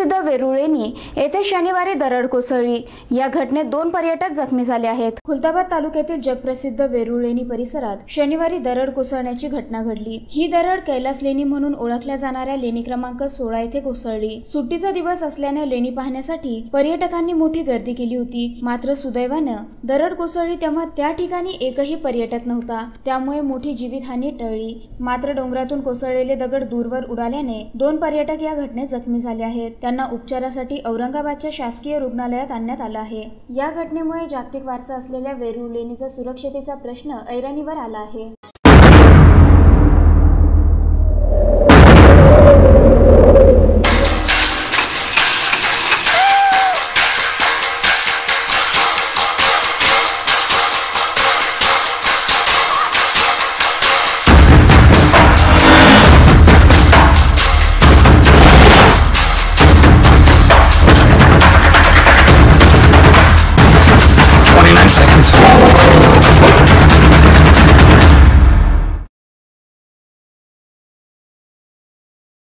वेरुळेनी येथे शनिवारी दरड कोसळली. या घटनेत दोन पर्यटक जखमी झाले आहेत. खुलताबाद तालुक्यातील जगप्रसिद्ध वेरुळेनी परिसरात शनिवारी दरड कोसळण्याची घटना घडली. ही दरड कैलास लेणी म्हणून ओळखल्या जाणाऱ्या लेणी क्रमांक सोळा येथे कोसळली. सुट्टीचा दिवस असल्याने लेणी पाहण्यासाठी पर्यटकांनी मोठी गर्दी केली होती. मात्र सुदैवानं दरड कोसळली तेव्हा त्या ठिकाणी एकही पर्यटक नव्हता. त्यामुळे मोठी जीवितहानी टळली. मात्र डोंगरातून कोसळलेले दगड दूरवर उडाल्याने दोन पर्यटक या घटनेत जखमी झाले आहेत. त्यांना उपचारासाठी औरंगाबादच्या शासकीय रुग्णालयात आणण्यात आलं आहे. या घटनेमुळे जागतिक वारसा असलेल्या वेरूळ लेणीचा सुरक्षतेचा प्रश्न ऐरणीवर आला आहे.